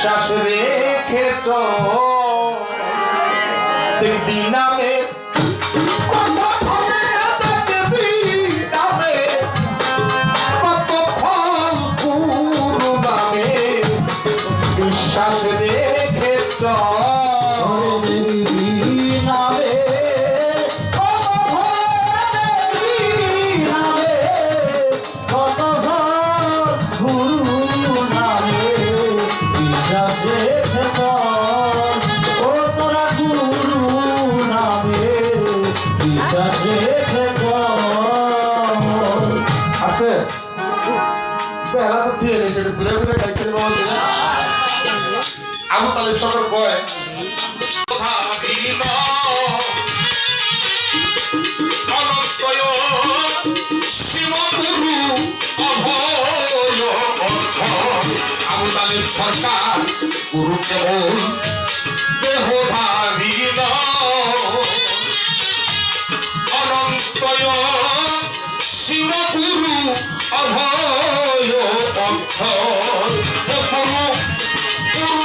বিশ্বাস রেখে দেখবি নামে আছে? বেলা তো আছে এটা ঘুরে ঘুরে খাইতে বলছে আবু তালেব সরকার দেহ অনন্তয় অভয় অর্থ গুরু পূর্ণ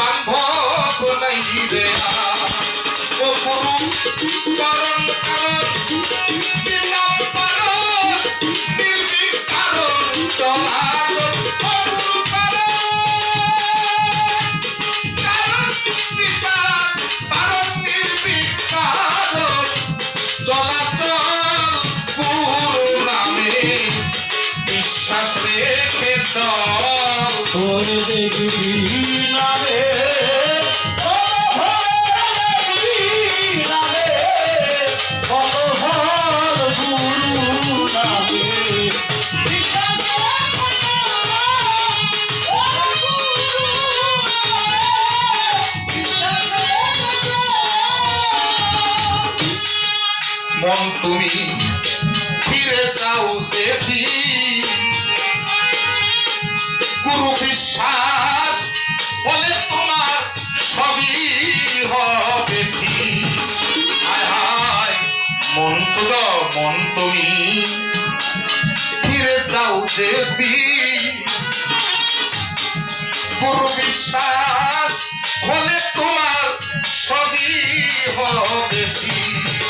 বান্ধব নাই দেয়া ও গুরু করণ কারণ বিনা পারণ নির্ভীক কারণ চলার ও গুরু কারণ কারণ নির্বিকার পারণ নির্ভীক মন তুমি ফিরে যাও যেদি গুরু বিশ্বাস বলে তোমার সবই হবে মন তো মন তুমি ফিরে যাও যেদি গুরু বিশ্বাস হলে তোমার সবই হবে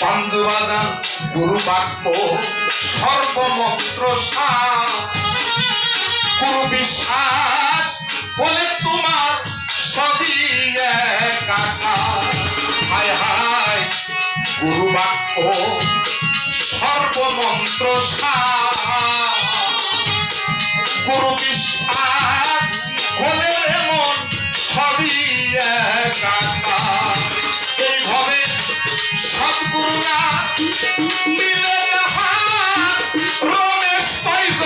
পান্ডুবাজার গুরু বাক্য সর্বমন্ত্র সার গুরু বিশ্বাস বলে তোমার সবই একাকার। হায় হায় গুরু বাক্য সর্বমন্ত্র সার গুরু বিশ্বাস হলে মন সবই একা এইভাবে সদ্গুরুরা মিলে রমেশ পাইজ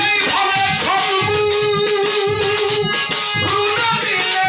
এইভাবে সদ্গুরুরা মিলে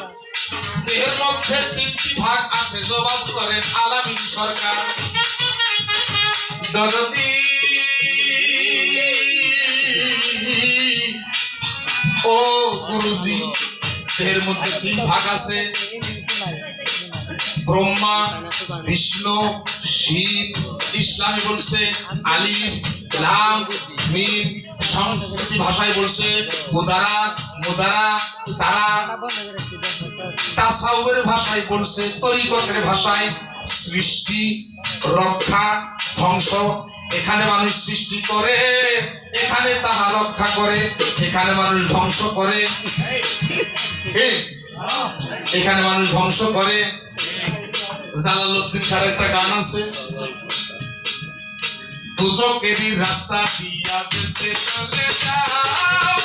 দেহের মধ্যে তিনটি ভাগ আছে, জবাব করেন আলামিন সরকার। ও গুরুজি, দেহের মধ্যে তিন ভাগ আছে। ব্রহ্মা, বিষ্ণু, শিব, ইসলামী বলছে আলিফ, লাম, মিম। সংস্কৃতি ভাষায় বলছে, মুদারা মুদারা, তারা। তাসাউবের ভাষায় বলছে, তরিকতের ভাষায় সৃষ্টি, রক্ষা, ধ্বংস। এখানে মানুষ সৃষ্টি করে, এখানে তাহা রক্ষা করে, এখানে মানুষ ধ্বংস করে। এখানে মানুষ ধ্বংস করে। জালালউদ্দিন খার একটা গান আছে, দুজকেরই রাস্তা দিয়া Deixa eu deixar